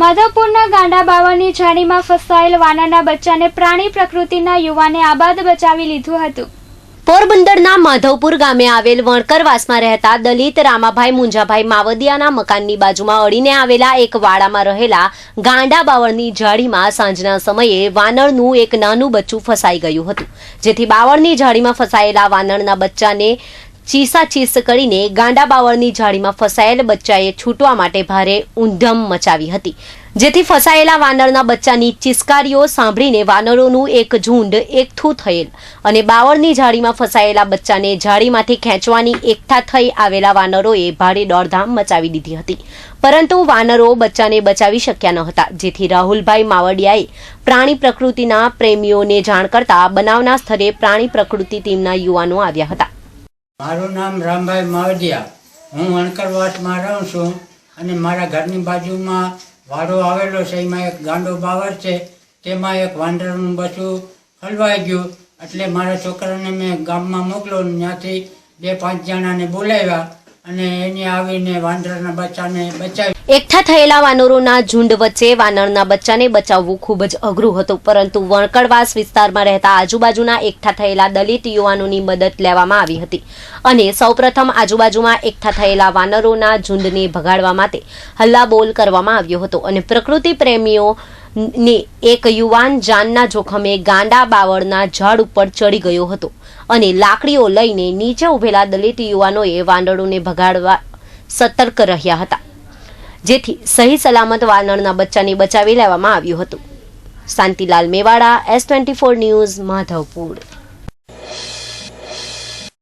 માધવપુરના ગાંડા બાવળની જાળીમાં ફસાયેલ વાનાના બચ્ચાને પ્રાણી પ્રકૃતિના યુવાને આબાદ બચાવી લીધું હતું. પોરબંદરના માધવપુર ગામે આવેલ વણકરવાસમાં રહેતા દલિત રામાભાઈ મુંજાભાઈ માવદિયાના મકાનની બાજુમાં અડીને આવેલા એક વાડામાં રહેલા ગાંડા બાવળની જાળીમાં સાંજના સમયે વાનરનું એક નાનું બચ્ચું ફસાઈ ગયું હતું. જેથી બાવળની જાળીમાં ફસાયેલા વાનરના બચ્ચાને ચીસાચીસ કરીને ગાંડા બાવળની જાળીમાં ફસાયેલ બચ્ચાએ છૂટવા માટે ભારે ઊંધમ મચાવી હતી. જેથી ફસાયેલા વાનરના બચ્ચાની ચિસ્કારીઓ સાંભળીને વાનરોનું એક ઝુંડ એકઠું થયેલ અને બાવળની જાળીમાં ફસાયેલા બચ્ચાને જાળીમાંથી ખેંચવાની એકઠા થઈ આવેલા વાનરોએ ભારે દોડધામ મચાવી દીધી હતી. પરંતુ વાનરો બચ્ચાને બચાવી શક્યા ન હતા. જેથી રાહુલભાઈ માવડિયાએ પ્રાણી પ્રકૃતિના પ્રેમીઓને જાણ કરતા બનાવના સ્થળે પ્રાણી પ્રકૃતિ ટીમના યુવાનો આવ્યા હતા. મારું નામ રામભાઈ માવડિયા. હું વણકરવાસમાં રહું છું અને મારા ઘરની બાજુમાં વાડો આવેલો છે, એમાં એક ગાંડો બાવર છે, તેમાં એક વાંદરનું બચ્ચું હલવાઈ ગયું. એટલે મારા છોકરાને મેં ગામમાં મોકલો ત્યાંથી બે પાંચ જણાને બોલાવ્યા અને એને આવીને વાંદરના બચ્ચાને બચાવી એકઠા થયેલા વાનરોના ઝુંડ વચ્ચે વાનરના બચ્ચાને બચાવવું ખૂબ જ અઘરું હતું, પરંતુ વણકડવાસ વિસ્તારમાં રહેતા આજુબાજુના એકઠા થયેલા દલિત યુવાનોની મદદ લેવામાં આવી હતી. અને સૌપ્રથમ આજુબાજુમાં એકઠા થયેલા વાનરોના ઝુંડને ભગાડવા માટે હલ્લાબોલ કરવામાં આવ્યો હતો અને પ્રકૃતિ પ્રેમીઓ ને એક યુવાન જાનના જોખમે ગાંડા બાવળના ઝાડ ઉપર ચડી ગયો હતો અને લાકડીઓ લઈને નીચે ઉભેલા દલિત યુવાનોએ વાનરોને ભગાડવા સતર્ક રહ્યા હતા. જેથી સહી સલામત વાનરના બચ્ચાને બચાવી લેવામાં આવ્યું હતું. Shantilal Mewada S twenty four news, Madhavpur.